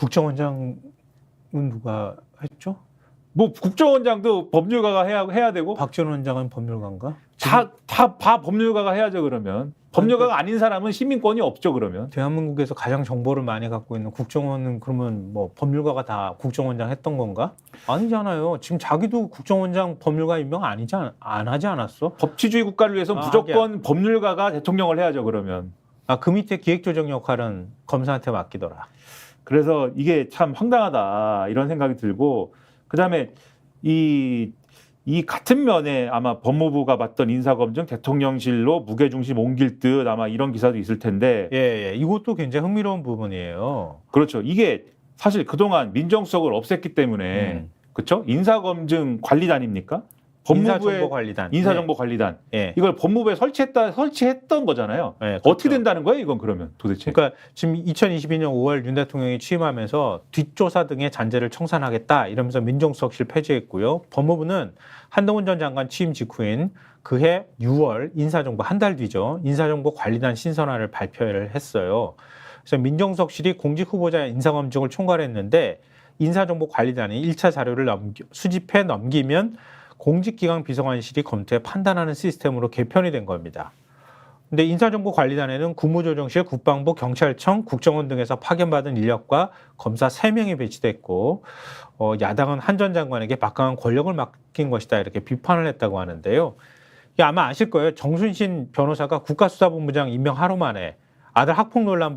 국정원장은 누가 했죠? 뭐 국정원장도 법률가가 해야 해야 되고 박지원 원장은 법률가인가? 다 다 다 법률가가 해야죠 그러면 법률가가 아닌 사람은 시민권이 없죠 그러면 대한민국에서 가장 정보를 많이 갖고 있는 국정원은 그러면 뭐 법률가가 다 국정원장 했던 건가? 아니잖아요. 지금 자기도 국정원장 법률가 임명 아니지 않, 안 하지 않았어? 법치주의 국가를 위해서 아, 무조건 법률가가 대통령을 해야죠 그러면 아 그 밑에 기획조정 역할은 검사한테 맡기더라. 그래서 이게 참 황당하다 이런 생각이 들고 그다음에 이, 이 같은 면에 아마 법무부가 받던 인사검증 대통령실로 무게중심 옮길 듯 아마 이런 기사도 있을 텐데 예, 예. 이것도 굉장히 흥미로운 부분이에요. 그렇죠 이게 사실 그동안 민정수석을 없앴기 때문에 음. 그렇죠 인사검증 관리단입니까 법무부의 인사정보관리단. 인사정보관리단 예. 예. 이걸 법무부에 설치했다 설치했던 거잖아요 예, 어떻게 그렇죠. 된다는 거예요 이건 그러면 도대체 그러니까 지금 2022년 5월 윤 대통령이 취임하면서 뒷조사 등의 잔재를 청산하겠다 이러면서 민정수석실 폐지했고요. 법무부는 한동훈 전 장관 취임 직후인 그해 6월 인사정보 한 달 뒤죠. 인사정보 관리단 신선화를 발표를 했어요. 그래서 민정수석실이 공직 후보자 인사 검증을 총괄했는데 인사정보 관리단이 1차 자료를 넘기, 수집해 넘기면 공직기강 비서관실이 검토해 판단하는 시스템으로 개편이 된 겁니다. 근데 인사정보관리단에는 국무조정실, 국방부, 경찰청, 국정원 등에서 파견받은 인력과 검사 3명이 배치됐고 어, 야당은 한 전 장관에게 막강한 권력을 맡긴 것이다 이렇게 비판을 했다고 하는데요. 이게 아마 아실 거예요. 정순신 변호사가 국가수사본부장 임명 하루 만에 아들 학폭 논란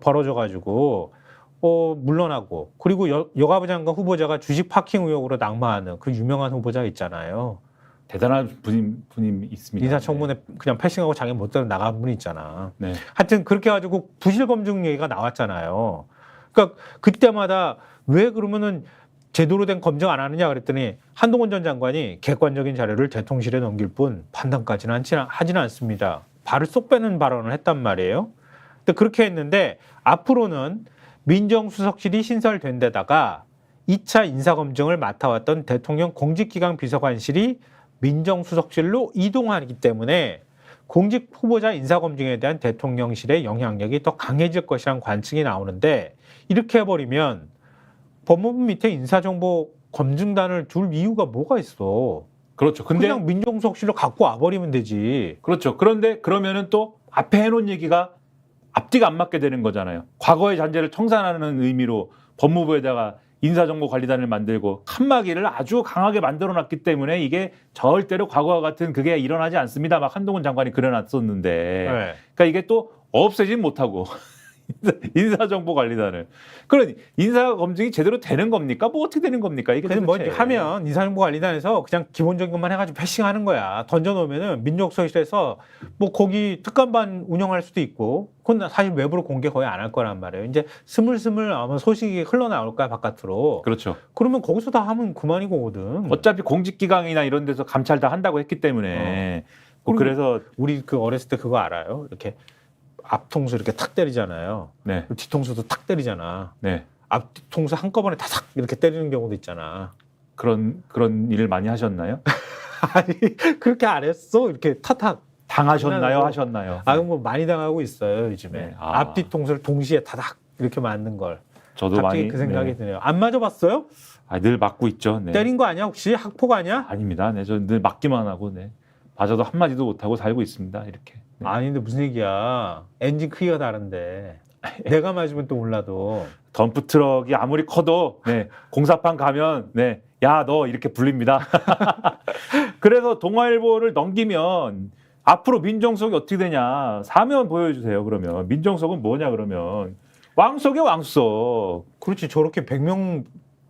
벌어져가지고 어, 물러나고 그리고 여, 여가부 장관 후보자가 주식 파킹 의혹으로 낙마하는 그 유명한 후보자 있잖아요. 대단한 분임 분임 있습니다 인사청문회 그냥 패싱하고 자기 멋대로 나간 분 있잖아. 네. 하여튼 그렇게 해가지고 부실 검증 얘기가 나왔잖아요. 그러니까 그때마다 왜 그러면은 제대로 된 검증 안 하느냐 그랬더니 한동훈 전 장관이 객관적인 자료를 대통령실에 넘길 뿐 판단까지는 하지- 하지는 않습니다. 발을 쏙 빼는 발언을 했단 말이에요. 근데 그렇게 했는데 앞으로는 민정수석실이 신설된 데다가 2차 인사검증을 맡아왔던 대통령 공직기강 비서관실이 민정수석실로 이동하기 때문에 공직 후보자 인사검증에 대한 대통령실의 영향력이 더 강해질 것이란 관측이 나오는데 이렇게 해버리면 법무부 밑에 인사정보 검증단을 둘 이유가 뭐가 있어? 그렇죠 근데 그냥 민정수석실로 갖고 와버리면 되지. 그렇죠. 그런데 그러면은 또 앞에 해놓은 얘기가 앞뒤가 안 맞게 되는 거잖아요. 과거의 잔재를 청산하는 의미로 법무부에다가 인사정보관리단을 만들고 칸막이를 아주 강하게 만들어 놨기 때문에 이게 절대로 과거와 같은 그게 일어나지 않습니다. 막 한동훈 장관이 그려놨었는데, 네. 그러니까 이게 또 없애진 못하고 인사정보관리단을 그러니 인사 검증이 제대로 되는 겁니까? 뭐 어떻게 되는 겁니까? 이게 뭐 도대체. 이제 하면 인사정보관리단에서 그냥 기본적인 것만 해가지고 패싱하는 거야. 던져놓으면은 민정수석실에서 뭐 거기 특감반 운영할 수도 있고, 그건 사실 외부로 공개 거의 안 할 거란 말이에요. 이제 스물스물 아마 소식이 흘러나올 거야 바깥으로. 그렇죠. 그러면 거기서 다 하면 그만이거든. 어차피 공직기강이나 이런 데서 감찰 다 한다고 했기 때문에 뭐 그리고- 그래서 우리 그 어렸을 때 그거 알아요? 이렇게 앞통수 이렇게 탁 때리잖아요. 네, 뒤통수도 탁 때리잖아. 네 앞 뒤통수 한꺼번에 다삭 이렇게 때리는 경우도 있잖아. 그런 그런 일을 많이 하셨나요? 아니 그렇게 안 했어? 이렇게 탁탁. 당하셨나요? 하셨나요? 아, 뭐 많이 당하고 있어요 요즘에. 네. 아. 앞 뒤통수를 동시에 다닥 이렇게 맞는 걸. 저도 갑자기 많이 그 생각이 네. 드네요. 안 맞아봤어요? 아, 늘 맞고 있죠. 네. 때린 거 아니야 혹시 학폭 아니야? 아닙니다. 네, 저늘 맞기만 하고 네. 맞아도 한 마디도 못 하고 살고 있습니다. 이렇게. 네. 아닌데 무슨 얘기야? 엔진 크기가 다른데. 내가 맞으면 또 몰라도. 덤프 트럭이 아무리 커도 네, 공사판 가면 네, 야 너 이렇게 불립니다. 그래서 동아일보를 넘기면 앞으로 민정수석이 어떻게 되냐 사면 보여주세요. 그러면 민정수석은 뭐냐 그러면 왕석의 왕수석. 그렇지 저렇게 100명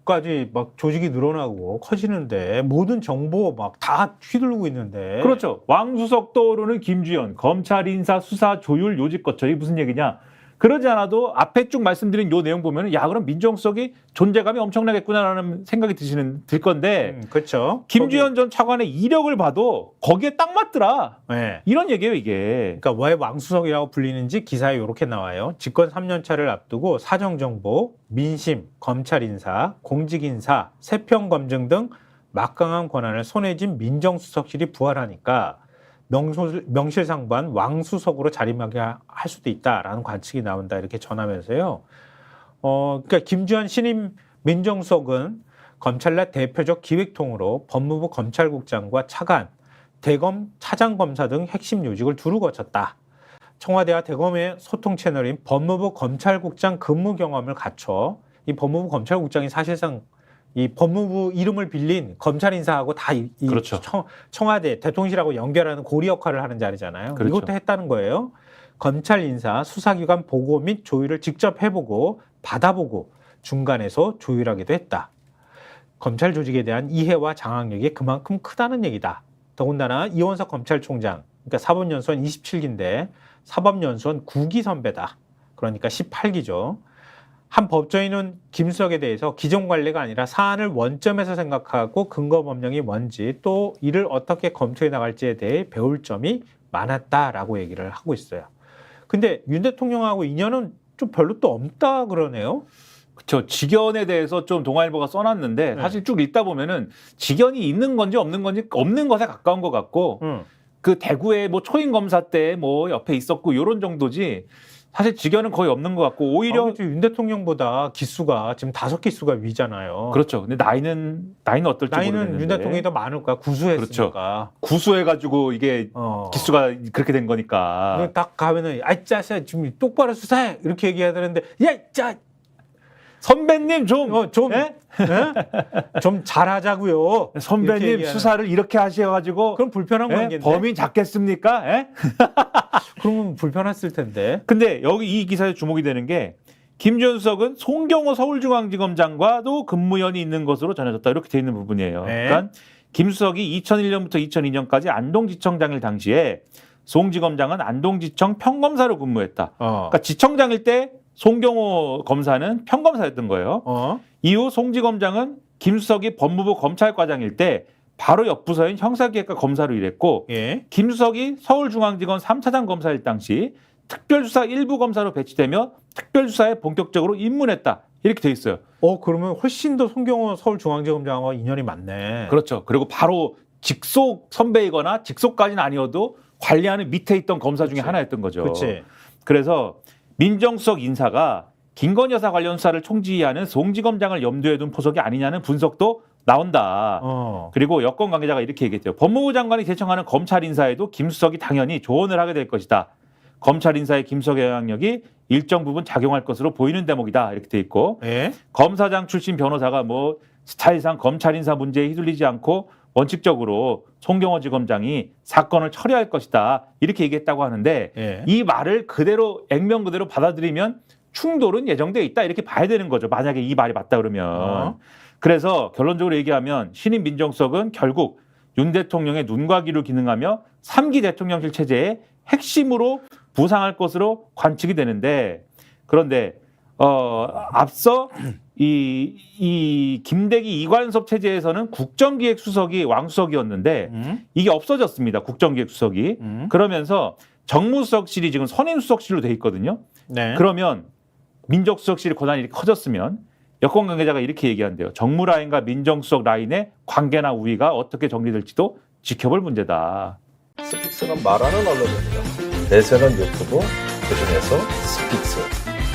까지 막 조직이 늘어나고 커지는데 모든 정보 막 다 휘둘르고 있는데. 그렇죠. 왕수석 떠오르는 김주현 검찰 인사 수사 조율 요직 거쳐 이게 무슨 얘기냐? 그러지 않아도 앞에 쭉 말씀드린 요 내용 보면은 야 그럼 민정수석이 존재감이 엄청나겠구나라는 생각이 드시는 들 건데 음, 그렇죠. 김주현 전 차관의 이력을 봐도 거기에 딱 맞더라. 네. 이런 얘기예요 이게. 그러니까 왜 왕수석이라고 불리는지 기사에 이렇게 나와요. 집권 3년 차를 앞두고 사정 정보, 민심, 검찰 인사, 공직 인사, 세평 검증 등 막강한 권한을 손에 쥔 민정수석실이 부활하니까 명소, 명실상부한 왕수석으로 자리매김 할 수도 있다라는 관측이 나온다 이렇게 전하면서요. 어, 그러니까 김주한 신임 민정수석은 검찰 내 대표적 기획통으로 법무부 검찰국장과 차관, 대검 차장검사 등 핵심 요직을 두루 거쳤다. 청와대와 대검의 소통 채널인 법무부 검찰국장 근무 경험을 갖춰 이 법무부 검찰국장이 사실상 이 법무부 이름을 빌린 검찰 인사하고 다 이, 이 그렇죠. 청, 청와대 대통령실하고 연결하는 고리 역할을 하는 자리잖아요. 그렇죠. 이것도 했다는 거예요. 검찰 인사 수사기관 보고 및 조율을 직접 해보고 받아보고 중간에서 조율하기도 했다. 검찰 조직에 대한 이해와 장악력이 그만큼 크다는 얘기다. 더군다나 이원석 검찰총장, 그러니까 사법연수원 27기인데 사법연수원 9기 선배다. 그러니까 18기죠. 한 법조인은 김수석에 대해서 기존 관리가 아니라 사안을 원점에서 생각하고 근거 법령이 뭔지 또 이를 어떻게 검토해 나갈지에 대해 배울 점이 많았다라고 얘기를 하고 있어요. 근데 윤 대통령하고 인연은 좀 별로 또 없다 그러네요. 그렇죠. 직연에 대해서 좀 동아일보가 써놨는데 네. 사실 쭉 읽다 보면은 직연이 있는 건지 없는 건지 없는 것에 가까운 것 같고 응. 그 대구에 뭐 초임 검사 때 뭐 옆에 있었고 요런 정도지 사실 직연은 거의 없는 것 같고 오히려 오히려 윤 대통령보다 기수가 지금 다섯 기수가 위잖아요. 그렇죠. 근데 나이는 나이는 어떨지 나이는 모르겠는데 윤 대통령이 더 많을 거야. 구수했으니까. 구수해가지고 이게 어. 기수가 그렇게 된 거니까. 딱 가면은 아이 짜세 지금 똑바로 수사해 이렇게 얘기해야 되는데 야짜 선배님 좀 어, 좀, 예? 예? 좀 잘하자고요. 이렇게 선배님. 수사를 이렇게 하셔가지고 그럼 불편한 예? 관계인데. 범인 잡겠습니까? 예? 그러면 불편했을 텐데. 근데 여기 이 기사에 주목이 되는 게 김준석은 송경호 서울중앙지검장과도 근무 연이 있는 것으로 전해졌다 이렇게 돼 있는 부분이에요. 네. 그러니까 김수석이 2001년부터 2002년까지 안동지청장일 당시에 송지검장은 안동지청 평검사로 근무했다. 어. 그러니까 지청장일 때 송경호 검사는 평검사였던 거예요. 어. 이후 송지 검장은 김수석이 법무부 검찰과장일 때 바로 옆 부서인 형사기획과 검사로 일했고 예. 김수석이 서울중앙지검 3차장 검사일 당시 특별수사 일부 검사로 배치되며 특별수사에 본격적으로 입문했다. 이렇게 돼 있어요. 어 그러면 훨씬 더 송경호 서울중앙지검장과 인연이 많네. 그렇죠. 그리고 바로 직속 선배이거나 직속까지는 아니어도 관리하는 밑에 있던 검사 중에 그치. 하나였던 거죠. 그렇지. 그래서 민정수석 인사가 김건희 여사 관련 수사를 총지휘하는 송지검장을 염두에 둔 포석이 아니냐는 분석도 나온다. 어. 그리고 여권 관계자가 이렇게 얘기했대요. 법무부 장관이 제청하는 검찰 인사에도 김수석이 당연히 조언을 하게 될 것이다. 검찰 인사의 김수석의 영향력이 일정 부분 작용할 것으로 보이는 대목이다. 이렇게 돼 있고 예. 검사장 출신 변호사가 뭐 스타일상 검찰 인사 문제에 휘둘리지 않고 원칙적으로 송경호 지검장이 사건을 처리할 것이다. 이렇게 얘기했다고 하는데 예. 이 말을 그대로 액면 그대로 받아들이면 충돌은 예정돼 있다. 이렇게 봐야 되는 거죠. 만약에 이 말이 맞다 그러면. 어. 그래서 결론적으로 얘기하면 신임 민정수석은 결국 윤 대통령의 눈과 귀로 기능하며 삼기 대통령실 체제의 핵심으로 부상할 것으로 관측이 되는데 그런데 어 앞서 이, 이 김대기 이관섭 체제에서는 국정기획수석이 왕수석이었는데 음. 이게 없어졌습니다. 국정기획수석이. 음. 그러면서 정무수석실이 지금 선임수석실로 돼 있거든요. 네. 그러면 민정수석실의 권한이 이렇게 커졌으면 여권 관계자가 이렇게 얘기한대요. 정무 라인과 민정수석 라인의 관계나 우위가 어떻게 정리될지도 지켜볼 문제다. 스픽스는 말하는 언론입니다. 대세는 유튜브, 그중에서 스픽스.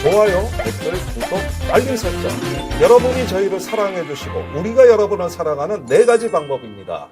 좋아요, 댓글, 구독, 알림 설정. 여러분이 저희를 사랑해 주시고 우리가 여러분을 사랑하는 네 가지 방법입니다.